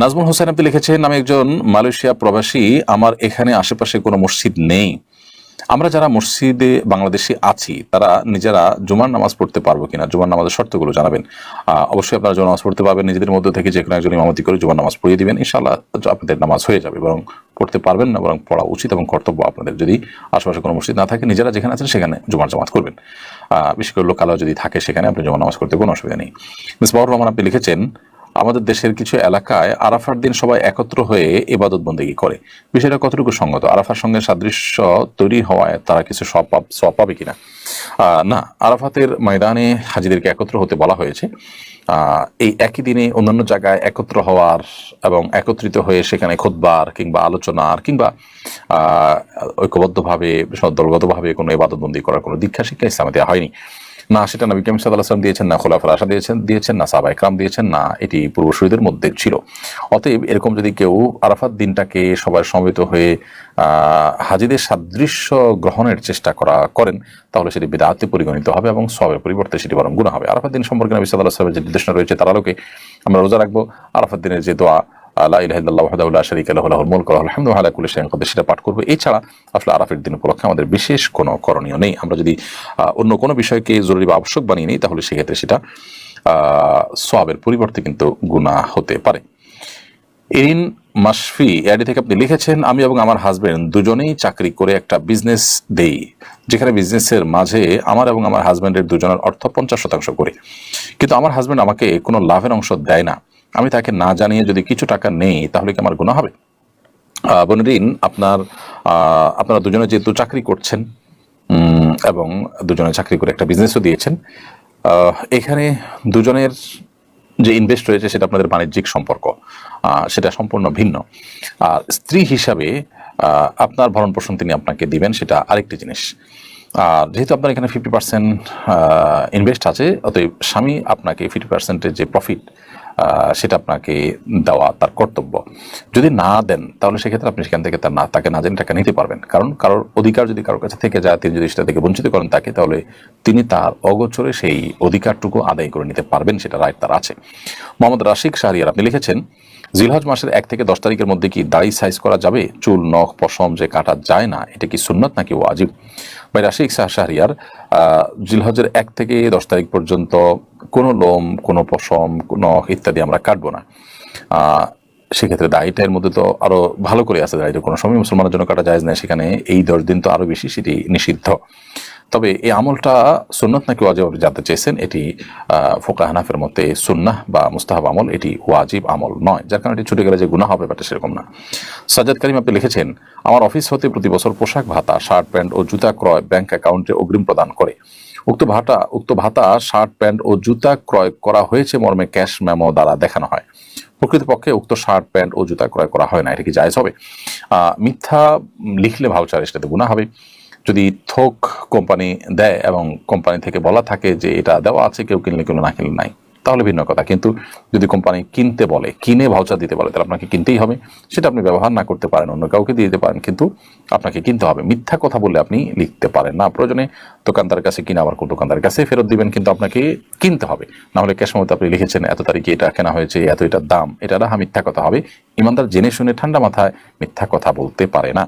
নাজমুল হোসেন আপনি লিখেছেন, আমি একজন মালয়েশিয়া প্রবাসী, আমার এখানে আশেপাশে কোনো মসজিদ নেই। আমরা যারা মসজিদে বাংলাদেশে আছি, তারা নিজেরা জুমার নামাজ পড়তে পারব কিনা? জুমার নামাজের শর্তগুলো জানাবেন। অবশ্যই আপনারা জুমার নামাজ পড়তে পারবেন, নিজেদের মধ্যে থেকে যে কোনো একজন ইমামতি করে জুমার নামাজ পড়িয়ে দিবেন। ইনশাআল্লাহ আপনাদের নামাজ হয়ে যাবে, বরং পড়তে পারবেন না, বরং পড়া উচিত এবং কর্তব্য আপনাদের। যদি আশেপাশে কোনো মসজিদ না থাকে, নিজেরা যেখানে আছেন সেখানে জুমার জামাত করবেন। বিশেষ করে লোকালয় যদি থাকে সেখানে আপনি জুমার নামাজ করতে কোনো অসুবিধা নেই। মিস বাবুর রহমান, আপনি লিখেছেন আমাদের দেশের কিছু এলাকায় আরাফার দিন সবাই একত্র হয়ে ইবাদত বন্দেগী করে। বিষয়টা কতটুকু সঙ্গত? আরাফার সঙ্গে সাদৃশ্য তৈরি হওয়ায় তারা কিছু সব পাব সব পাবে কিনা? না, আরাফাতের ময়দানে হাজিদেরকে একত্র হতে বলা হয়েছে। এই একই দিনে অন্যান্য জায়গায় একত্র হওয়ার এবং একত্রিত হয়ে সেখানে খোদবার কিংবা আলোচনার কিংবা ঐক্যবদ্ধভাবে দলগতভাবে কোনো ইবাদতবন্দি করার কোনো দীক্ষা শিক্ষা ইসলামে দেওয়া হয়নি। না, সেটা নবী কামিম সাল্লাহ আসলাম দিয়েছেন না খোলাফার আশা দিয়েছেন দিয়েছেন না সাবা ইকরাম দিয়েছেন না, এটি পূর্বসূরীদের মধ্যে ছিল। অতএব এরকম যদি কেউ আরাফাত দিনটাকে সবাই সমবেত হয়ে হাজিদের সাদৃশ্য গ্রহণের চেষ্টা করা করেন, তাহলে সেটি বেদাতে পরিগণিত হবে এবং সবের পরিবর্তে সেটি বরং গুণা হবে। আরাফাত দিন সম্পর্কে নবী সাল্লাহ আসলামের যে নির্দেশনা রয়েছে তার আলোকে আমরা রোজা রাখব। আরাফাত দিনের যে দোয়া ইল্লাল্লাহু ওয়াহদাহু লা শারীকা লাহু, লাহুল মুলকু ওয়া লাহুল হামদু ওয়া আলা কুল্লি শাইইন কাদির সেটা পাঠ করব। এছাড়া আসলে আরাফের দিন উপলক্ষে আমাদের বিশেষ কোনো করণীয় নেই। আমরা যদি অন্য কোনো বিষয়কে জরুরি বা আবশ্যক বানিয়ে নিই, তাহলে সেক্ষেত্রে সেটা সবের পরিবর্তে কিন্তু গুনাহ হতে পারে। এরিন মাসফি এআডি থেকে আপনি লিখেছেন, আমি এবং আমার হাজবেন্ড দুজনেই চাকরি করে একটা বিজনেস দেই, যেখানে বিজনেসের মাঝে আমার এবং আমার হাজবেন্ডের দুজনের অর্থ পঞ্চাশ শতাংশ করে। কিন্তু আমার হাজবেন্ড আমাকে কোনো লাভের অংশ দেয় না। আমি তাকে না জানিয়ে যদি কিছু টাকা নেই, তাহলে কি আমার গুণা হবে? বনরিন আপনার আপনারা দুজনে যেহেতু চাকরি করছেন এবং দুজনে চাকরি করে একটা বিজনেসও দিয়েছেন এখানে দুজনের যে ইনভেস্ট রয়েছে সেটা আপনাদের বাণিজ্যিক সম্পর্ক সেটা সম্পূর্ণ ভিন্ন। আর স্ত্রী হিসাবে আপনার ভরণ পোষণ তিনি আপনাকে দিবেন, সেটা আরেকটি জিনিস। আর যেহেতু আপনার এখানে ফিফটি পার্সেন্ট ইনভেস্ট আছে, অতএব স্বামী আপনাকে ফিফটি পার্সেন্টের যে প্রফিট সেটা আপনাকে দেওয়া তার কর্তব্য। যদি না দেন, তাহলে সেক্ষেত্রে আপনি সেখান থেকে তার না, তাকে না জেনে টাকা নিতে পারবেন। কারণ কারোর অধিকার যদি কারোর কাছে থেকে যায়, তিনি যদি সেটা থেকে বঞ্চিত করেন তাকে, তাহলে তিনি তার অগোচরে সেই অধিকারটুকু আদায় করে নিতে পারবেন, সেটা রায় তার আছে। মোহাম্মদ রাশিক শাহরিয়ার, আপনি লিখেছেন জিলহজ মাসের এক থেকে দশ তারিখের মধ্যে কি দাড়ি সাইজ করা যাবে? চুল, নখ, পশম যে কাটা যায় না, এটা কি সুন্নত নাকি ওয়াজিব? ভাই রাশিক শাহ শাহরিয়ার জিলহজের এক থেকে দশ তারিখ পর্যন্ত কোনো লোম, কোনো পশম, নখ ইত্যাদি আমরা কাটবো না। সেক্ষেত্রে দাড়িটা এর মধ্যে তো আরও ভালো করে আছে দাড়িটা। কোনো সময় মুসলমানের জন্য কাটা যায় না। সেখানে এই দশ দিন তো আরও বেশি সেটি নিষিদ্ধ। তবে এই আমলটা সুন্নত নাকি ওয়াজিব জানতে চেয়েছেন এটি ফোকা হানাফের মতে সুন্নাহ বা মুস্তাহাব আমল এটি ওয়াজিব আমল নয়, যার কারণে এটি ছুটে গেলে যে গুনাহ হবে ব্যাপারটা সেরকম না। সাজ্জাদ কারিম আপনি লিখেছেন, আমার অফিস হতে প্রতি বছর পোশাক, ভাতা, শার্ট, প্যান্ট ও জুতা ক্রয় ব্যাংক অ্যাকাউন্টে অগ্রিম প্রদান করে। উক্ত ভাতা উক্ত ভাতা, শার্ট, প্যান্ট ও জুতা ক্রয় করা হয়েছে মর্মে ক্যাশ মেমো দ্বারা দেখানো হয়। প্রকৃতপক্ষে উক্ত শার্ট, প্যান্ট ও জুতা ক্রয় করা হয় না, এটা কি জায়েজ হবে? মিথ্যা লিখলে ভাউচার, সেটাতে গুণা হবে। যদি থোক কোম্পানি দেয় এবং কোম্পানি থেকে বলা থাকে যে এটা দেওয়া আছে, কেউ কিনলে কেউ না কিনলে নাই, তাহলে ভিন্ন কথা। কিন্তু যদি কোম্পানি কিনতে বলে, কিনে ভাউচার দিতে বলে, তাহলে আপনাকে কিনতেই হবে। সেটা আপনি ব্যবহার না করতে পারেন, অন্য কাউকে দিয়ে দিতে পারেন, কিন্তু আপনাকে কিনতে হবে। মিথ্যা কথা বলে আপনি লিখতে পারেন না। প্রয়োজনে দোকানদার কাছে কিনে আবার কোন দোকানদারের কাছে ফেরত দিবেন, কিন্তু আপনাকে কিনতে হবে। না হলে ক্যাশ মতো আপনি লিখেছেন, এত তারিখে এটা কেনা হয়েছে, এত এটার দাম। এটা মিথ্যা কথা হবে। ইমানদার জেনে শুনে ঠান্ডা মাথায় মিথ্যা কথা বলতে পারে না।